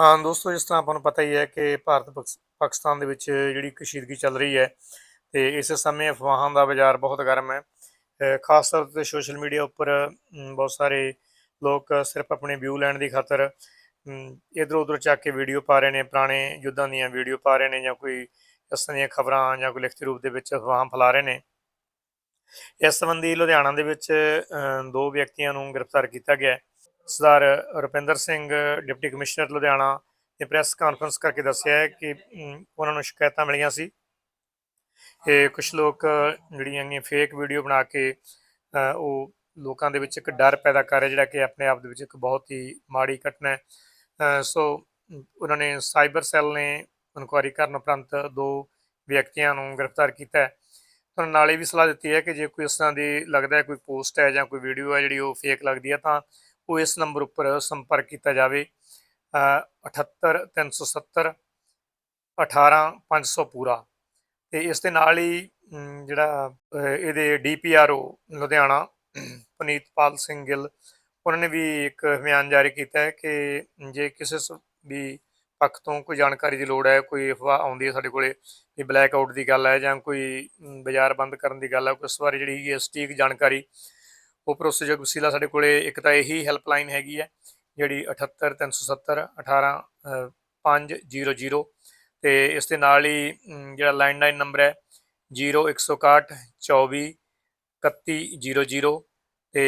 ਹਾਂ ਦੋਸਤੋ, ਜਿਸ ਤਰ੍ਹਾਂ ਆਪਾਂ ਨੂੰ ਪਤਾ ਹੀ ਹੈ ਕਿ ਭਾਰਤ ਪਾਕਿਸ- ਪਾਕਿਸਤਾਨ ਦੇ ਵਿੱਚ ਜਿਹੜੀ ਕਸ਼ੀਦਗੀ ਚੱਲ ਰਹੀ ਹੈ ਤੇ ਇਸ ਸਮੇਂ ਅਫਵਾਹਾਂ ਦਾ ਬਾਜ਼ਾਰ ਬਹੁਤ ਗਰਮ ਹੈ। ਖਾਸ ਤੌਰ ਤੇ ਸੋਸ਼ਲ ਮੀਡੀਆ ਉੱਪਰ ਬਹੁਤ ਸਾਰੇ ਲੋਕ ਸਿਰਫ ਆਪਣੇ ਵਿਊ ਲੈਣ ਦੀ ਖਾਤਰ ਇਧਰ ਉਧਰ ਚੱਕ ਕੇ ਵੀਡੀਓ ਪਾ ਰਹੇ ਨੇ, ਪੁਰਾਣੇ ਯੁੱਧਾਂ ਦੀਆਂ ਵੀਡੀਓ ਪਾ ਰਹੇ ਨੇ ਜਾਂ ਕੋਈ ਇਸ ਤਰ੍ਹਾਂ ਦੀਆਂ ਖਬਰਾਂ ਜਾਂ ਕੋਈ ਲਿਖਤੀ ਰੂਪ ਦੇ ਵਿੱਚ ਅਫਵਾਹਾਂ ਫੈਲਾ ਰਹੇ ਨੇ। ਇਸ ਸੰਬੰਧੀ ਲੁਧਿਆਣਾ ਦੇ ਵਿੱਚ ਦੋ ਵਿਅਕਤੀਆਂ ਨੂੰ ਗ੍ਰਿਫਤਾਰ ਕੀਤਾ ਗਿਆ ਹੈ। ਸਰਦਾਰ ਰੁਪਿੰਦਰ ਸਿੰਘ, ਡਿਪਟੀ ਕਮਿਸ਼ਨਰ ਲੁਧਿਆਣਾ ਨੇ ਪ੍ਰੈਸ ਕਾਨਫਰੰਸ ਕਰਕੇ ਦੱਸਿਆ ਹੈ ਕਿ ਉਹਨਾਂ ਨੂੰ ਸ਼ਿਕਾਇਤਾਂ ਮਿਲੀਆਂ ਸੀ। ਕਿ ਕੁਝ ਲੋਕ ਜਿਹੜੀਆਂ ਨੇ ਫੇਕ ਵੀਡੀਓ ਬਣਾ ਕੇ ਉਹ ਲੋਕਾਂ ਦੇ ਵਿੱਚ ਇੱਕ ਡਰ ਪੈਦਾ ਕਰ ਰਿਹਾ, ਜਿਹੜਾ ਕਿ ਆਪਣੇ ਆਪ ਦੇ ਵਿੱਚ ਇੱਕ ਬਹੁਤ ਹੀ ਮਾੜੀ ਘਟਨਾ ਹੈ। ਸੋ, ਉਹਨਾਂ ਨੇ ਸਾਈਬਰ ਸੈੱਲ ਨੇ ਇਨਕੁਆਇਰੀ ਕਰਨ ਉਪਰੰਤ ਦੋ ਵਿਅਕਤੀਆਂ ਨੂੰ ਗ੍ਰਿਫਤਾਰ ਕੀਤਾ ਹੈ। ਤੁਹਾਨੂੰ ਨਾਲੇ ਵੀ ਸਲਾਹ ਦਿੱਤੀ ਹੈ ਕਿ ਜੇ ਕੋਈ ਇਸ ਤਰ੍ਹਾਂ ਦੀ ਲੱਗਦਾ ਹੈ, ਕੋਈ ਪੋਸਟ ਹੈ ਜਾਂ ਕੋਈ ਵੀਡੀਓ ਹੈ ਜਿਹੜੀ ਉਹ ਫੇਕ ਲੱਗਦੀ ਹੈ, ਤਾਂ ਉਹ ਇਸ ਨੰਬਰ ਉੱਪਰ ਸੰਪਰਕ ਕੀਤਾ ਜਾਵੇ ਅ, 78 370 18500 ਪੂਰਾ। ਤੇ ਇਸ ਦੇ ਨਾਲ ਹੀ ਅਮ, ਜਿਹੜਾ ਅਹ, ਇਹਦੇ ਡੀਪੀਆਰਓ ਲੁਧਿਆਣਾ ਪਨੀਤਪਾਲ ਸਿੰਘ ਗਿੱਲ ਉਹਨਾਂ ਨੇ ਵੀ ਇੱਕ ਬਿਆਨ ਜਾਰੀ ਕੀਤਾ ਹੈ ਕਿ ਜੇ ਕਿਸੇ ਵੀ ਪੱਖ ਤੋਂ ਕੋਈ ਜਾਣਕਾਰੀ ਦੀ ਲੋੜ ਹੈ ਕੋਈ ਅਫਵਾਹ ਆਉਂਦੀ ਹੈ ਸਾਡੇ ਕੋਲੇ ਵੀ ਬਲੈਕ ਆਊਟ ਦੀ ਗੱਲ ਹੈ ਜਾਂ ਕੋਈ ਬਾਜ਼ਾਰ ਬੰਦ ਕਰਨ ਦੀ ਗੱਲ ਹੈ ਉਸ ਬਾਰੇ ਜਿਹੜੀ ਹੈਗੀ ਸਟੀਕ ਜਾਣਕਾਰੀ ਉਹ ਭਰੋਸੇਯੋਗ ਵਸੀਲਾ ਸਾਡੇ ਕੋਲੇ ਇੱਕ ਤਾਂ ਇਹੀ ਹੈਲਪਲਾਈਨ ਹੈਗੀ ਹੈ ਜਿਹੜੀ 78 370 18 ਅਹ, 500 ਤੇ ਇਸ ਦੇ ਨਾਲ ਹੀ ਜਿਹੜਾ ਲੈਂਡਲਾਈਨ ਨੰਬਰ ਹੈ 0161 24 3100 ਤੇ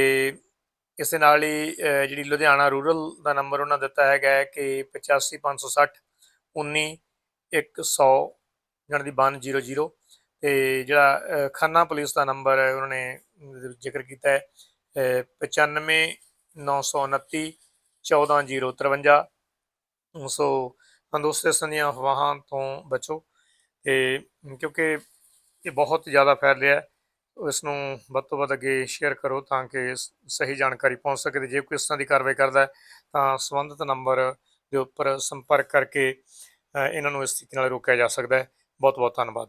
ਇਸ ਦੇ ਨਾਲ ਹੀ ਜਿਹੜੀ ਲੁਧਿਆਣਾ ਰੂਰਲ ਦਾ ਨੰਬਰ ਉਹਨਾਂ ਦਿੱਤਾ ਹੈਗਾ ਹੈ ਕਿ 85560 19 100 ਜਾਣੀ ਦੀ 100 ਤੇ ਜਿਹੜਾ ਖੰਨਾ ਪੁਲਿਸ ਦਾ ਨੰਬਰ ਹੈ ਉਹਨਾਂ ਨੇ ਜ਼ਿਕਰ ਕੀਤਾ ਹੈ ਅਹ, 95 929 14053 ਸੋ ਤੰਦਰੁਸਤ ਇਸ ਦੀਆਂ ਅਫਵਾਹਾਂ ਤੋਂ ਬਚੋ ਤੇ ਕਿਉਂਕਿ ਇਹ ਬਹੁਤ ਜ਼ਿਆਦਾ ਫੈਲ ਰਿਹਾ ਹੈ ਇਸ ਨੂੰ ਵੱਧ ਤੋਂ ਵੱਧ ਅੱਗੇ ਸ਼ੇਅਰ ਕਰੋ ਤਾਂ ਕਿ ਸਹੀ ਜਾਣਕਾਰੀ ਪਹੁੰਚ ਸਕੇ ਤੇ ਜੇ ਕੋਈ ਇਸ ਤਰ੍ਹਾਂ ਦੀ ਕਾਰਵਾਈ ਕਰਦਾ ਤਾਂ ਸੰਬੰਧਿਤ ਨੰਬਰ ਦੇ ਉੱਪਰ ਸੰਪਰਕ ਕਰਕੇ ਇਹਨਾਂ ਨੂੰ ਇਸ ਤਰੀਕੇ ਨਾਲ ਰੋਕਿਆ ਜਾ ਸਕਦਾ ਹੈ। ਬਹੁਤ ਬਹੁਤ ਧੰਨਵਾਦ।